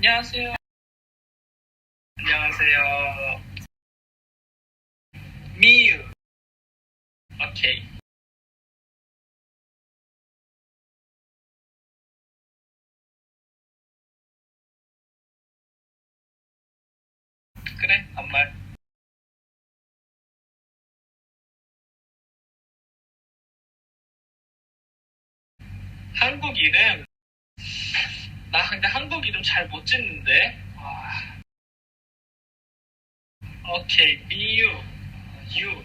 안녕하세요. 안녕하세요. 미유. 오케이. 그래, 반말. 한국 이름 나 근데 한국 이름 잘 못 짓는데. 와. 오케이, 미유, 유.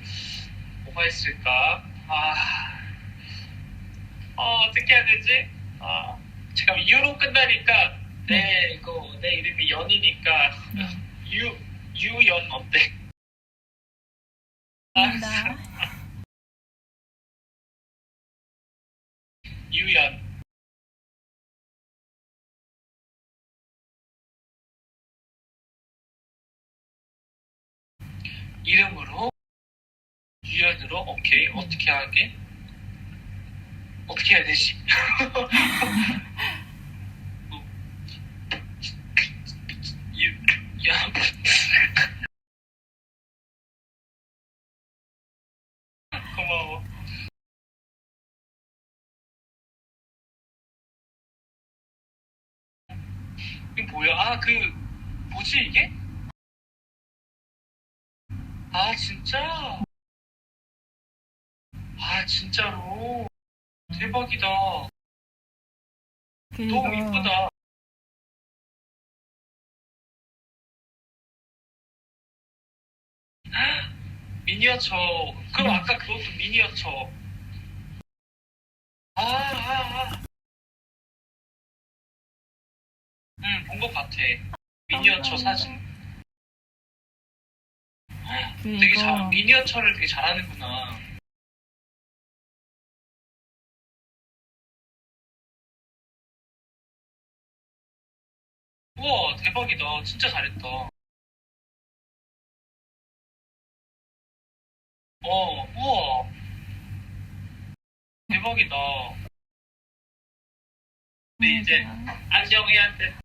뭐가 있을까? 아, 어, 어떻게 해야 되지? 아, 지금 유로 끝나니까 내 이거 내 이름이 연이니까 네. 유 유연 어때? 아, 감사합니다. 유연. 이름으로 유연으로 오케이 어떻게 하게? 어떻게 해야 되지? 고마워. 이게 뭐야? 아, 그, 뭐지, 이게? 아, 진짜? 아, 진짜로. 대박이다. 너무 이쁘다. 미니어처. 그럼 네. 아까 그것도 미니어처. 아, 아, 아. 응, 본 것 같아. 미니어처 사진. 되게 그리고 잘, 미니어처를 되게 잘하는구나. 우와, 대박이다. 진짜 잘했다. 어, 우와. 대박이다. 근데 이제 안정이한테.